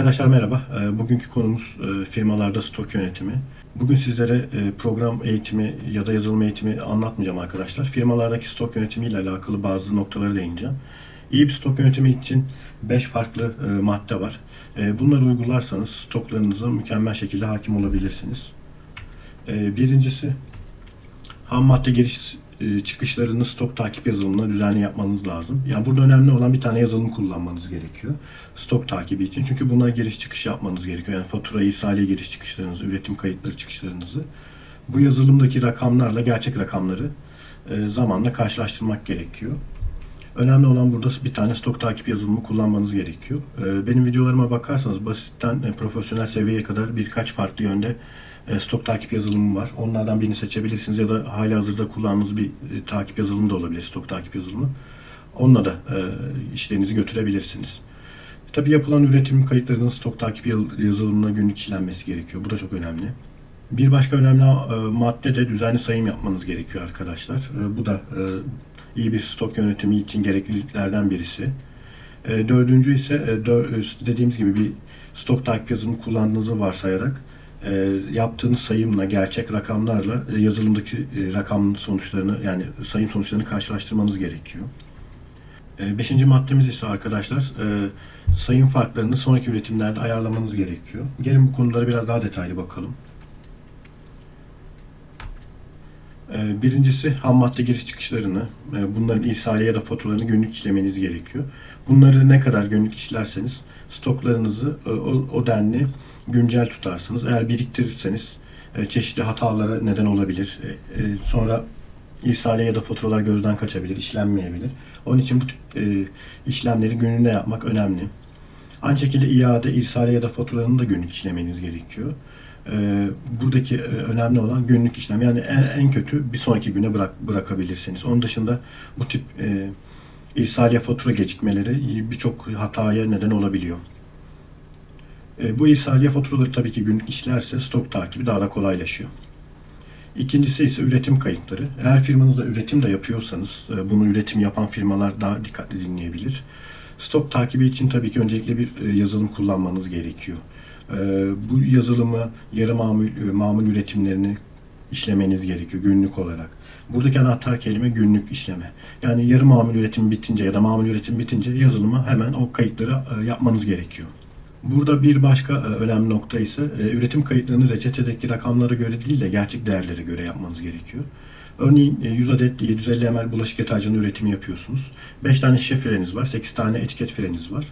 Arkadaşlar merhaba. Ee, Bugünkü konumuz e, firmalarda stok yönetimi. Bugün sizlere e, program eğitimi ya da yazılım eğitimi anlatmayacağım arkadaşlar. Firmalardaki stok yönetimi ile alakalı bazı noktaları değineceğim. İyi bir stok yönetimi için 5 farklı e, madde var. Bunları uygularsanız stoklarınıza mükemmel şekilde hakim olabilirsiniz. Birincisi ham madde giriş çıkışlarını stok takip yazılımına düzenli yapmanız lazım. Yani burada önemli olan bir tane yazılım kullanmanız gerekiyor. Stok takibi için. Çünkü buna giriş çıkış yapmanız gerekiyor. Yani fatura, irsaliye giriş çıkışlarınızı, üretim kayıtları çıkışlarınızı. Bu yazılımdaki rakamlarla gerçek rakamları e, zamanla karşılaştırmak gerekiyor. Önemli olan burada bir tane stok takip yazılımı kullanmanız gerekiyor. E, Benim videolarıma bakarsanız basitten e, profesyonel seviyeye kadar birkaç farklı yönde e, stok takip yazılımı var. Onlardan birini seçebilirsiniz ya da hali hazırda kullandığınız bir e, takip yazılımı da olabilir, stok takip yazılımı. Onunla da işlerinizi götürebilirsiniz. Tabii yapılan üretim kayıtlarının stok takip yaz- yazılımına günlük işlenmesi gerekiyor. Bu da çok önemli. Bir başka önemli madde de düzenli sayım yapmanız gerekiyor arkadaşlar. Bu da iyi bir stok yönetimi için gerekliliklerden birisi. E, dördüncü ise e, dör- e, dediğimiz gibi bir stok takip yazılımı kullandığınızı varsayarak e, yaptığınız sayımla, gerçek rakamlarla e, yazılımdaki e, rakam sonuçlarını yani sayım sonuçlarını karşılaştırmanız gerekiyor. E, beşinci maddemiz ise arkadaşlar e, sayım farklarını sonraki üretimlerde ayarlamanız gerekiyor. Gelin bu konulara biraz daha detaylı bakalım. E, Birincisi ham madde giriş çıkışlarını, e, bunların irsali ya da faturalarını günlük işlemeniz gerekiyor. Bunları ne kadar günlük işlerseniz stoklarınızı e, o, denli güncel tutarsınız. Eğer biriktirirseniz e, çeşitli hatalara neden olabilir. Sonra irsaliye ya da faturalar gözden kaçabilir, işlenmeyebilir. Onun için bu tip işlemleri gününde yapmak önemli. Aynı şekilde iade, irsaliye ya da faturalarını da günlük işlemeniz gerekiyor. E, buradaki e, önemli olan günlük işlem. Yani en, en kötü bir sonraki güne bırak, bırakabilirsiniz. Onun dışında bu tip e, irsaliye fatura gecikmeleri birçok hataya neden olabiliyor. E, bu irsaliye faturaları tabii ki günlük işlerse stok takibi daha da kolaylaşıyor. İkincisi ise üretim kayıtları. Eğer firmanızda üretim de yapıyorsanız, e, bunu üretim yapan firmalar daha dikkatli dinleyebilir. Stok takibi için tabii ki öncelikle bir yazılım kullanmanız gerekiyor. E, Bu yazılımı yarı mamul, e, mamul üretimlerini işlemeniz gerekiyor günlük olarak. Buradaki anahtar kelime günlük işleme. Yani yarı mamul üretim bitince ya da mamul üretim bitince yazılımı hemen o kayıtları e, yapmanız gerekiyor. Burada bir başka e, önemli nokta ise üretim kayıtlarını reçetedeki rakamlara göre değil de gerçek değerlere göre yapmanız gerekiyor. Örneğin e, 100 adet 750 ml bulaşık deterjanı üretimi yapıyorsunuz. 5 tane şişe freniz var, 8 tane etiket freniz var.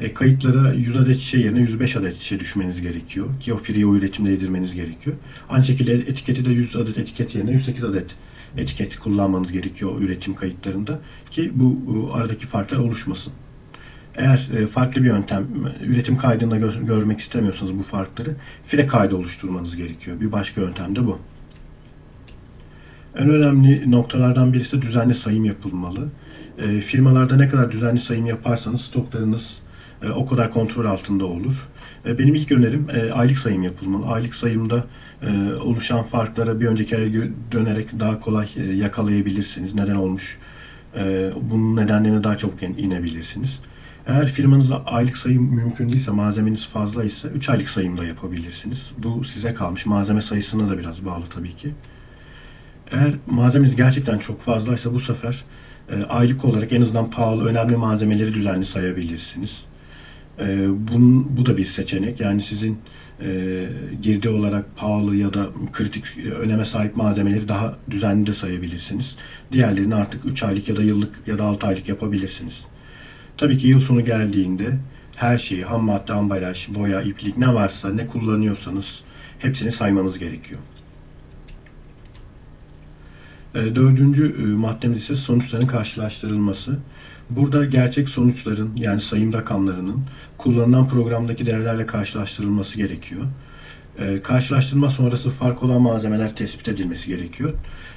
E, kayıtlara 100 adet şişe yerine 105 adet şişe düşmeniz gerekiyor ki o free'yi o üretimde yedirmeniz gerekiyor. Aynı şekilde etiketi de 100 adet etiket yerine 108 adet etiket kullanmanız gerekiyor üretim kayıtlarında ki bu aradaki farklar oluşmasın. Eğer e, farklı bir yöntem, e, üretim kaydında gö- görmek istemiyorsanız bu farkları, file kaydı oluşturmanız gerekiyor. Bir başka yöntem de bu. En önemli noktalardan birisi de düzenli sayım yapılmalı. E, firmalarda ne kadar düzenli sayım yaparsanız stoklarınız e, o kadar kontrol altında olur. E, benim ilk önerim e, aylık sayım yapılmalı. Aylık sayımda oluşan farklara bir önceki aya dönerek daha kolay yakalayabilirsiniz. Neden olmuş? E, bunun nedenlerine daha çabuk in- inebilirsiniz. Eğer firmanızda aylık sayım mümkün değilse, malzemeniz fazla ise 3 aylık sayım da yapabilirsiniz. Bu size kalmış. Malzeme sayısına da biraz bağlı tabii ki. Eğer malzemeniz gerçekten çok fazlaysa bu sefer e, aylık olarak en azından pahalı, önemli malzemeleri düzenli sayabilirsiniz. E, bunun, bu da bir seçenek. Yani sizin e, girdi olarak pahalı ya da kritik öneme sahip malzemeleri daha düzenli de sayabilirsiniz. Diğerlerini artık 3 aylık ya da yıllık ya da 6 aylık yapabilirsiniz. Tabii ki yıl sonu geldiğinde her şeyi, ham madde, ambalaj, boya, iplik ne varsa, ne kullanıyorsanız hepsini saymanız gerekiyor. E, Dördüncü e, maddemiz ise sonuçların karşılaştırılması. Burada gerçek sonuçların yani sayım rakamlarının kullanılan programdaki değerlerle karşılaştırılması gerekiyor. E, Karşılaştırma sonrası fark olan malzemeler tespit edilmesi gerekiyor.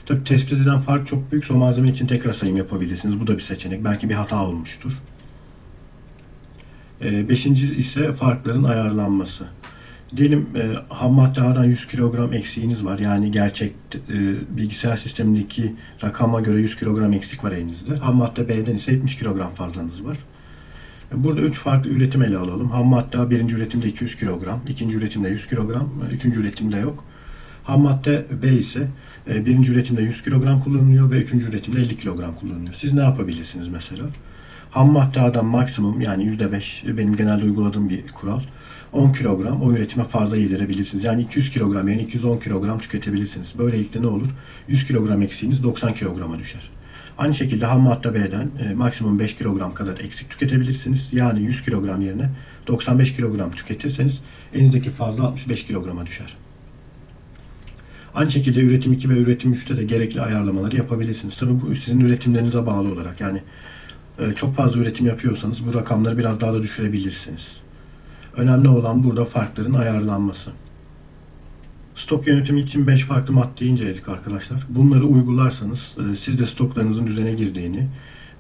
Tabii tespit edilen fark çok büyükse o malzeme için tekrar sayım yapabilirsiniz. Bu da bir seçenek. Belki bir hata olmuştur. Beşinci ise farkların ayarlanması. Diyelim e, ham madde A'dan 100 kilogram eksiğiniz var. Yani gerçek e, bilgisayar sistemindeki rakama göre 100 kilogram eksik var elinizde. Ham madde B'den ise 70 kilogram fazlanız var. Burada üç farklı üretim ele alalım. Ham madde birinci üretimde 200 kilogram, ikinci üretimde 100 kilogram, üçüncü üretimde yok. Ham madde B ise e, birinci üretimde 100 kilogram kullanılıyor ve üçüncü üretimde 50 kilogram kullanılıyor. Siz ne yapabilirsiniz mesela? Ham madde A'dan maksimum yani %5 benim genelde uyguladığım bir kural. 10 kilogram o üretime fazla yedirebilirsiniz. Yani 200 kilogram yerine 210 kilogram tüketebilirsiniz. Böylelikle ne olur? 100 kilogram eksiğiniz 90 kilograma düşer. Aynı şekilde ham madde B'den e, maksimum 5 kilogram kadar eksik tüketebilirsiniz. Yani 100 kilogram yerine 95 kilogram tüketirseniz elinizdeki fazla 65 kilograma düşer. Aynı şekilde üretim 2 ve üretim 3'te de gerekli ayarlamaları yapabilirsiniz. Tabii bu sizin üretimlerinize bağlı olarak yani e, çok fazla üretim yapıyorsanız bu rakamları biraz daha da düşürebilirsiniz. Önemli olan burada farkların ayarlanması. Stok yönetimi için 5 farklı maddeyi inceledik arkadaşlar. Bunları uygularsanız e, siz de stoklarınızın düzene girdiğini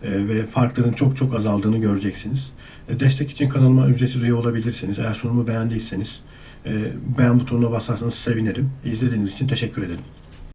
e, ve farkların çok çok azaldığını göreceksiniz. Destek için kanalıma ücretsiz üye olabilirsiniz. Eğer sunumu beğendiyseniz beğen butonuna basarsanız sevinirim. İzlediğiniz için teşekkür ederim.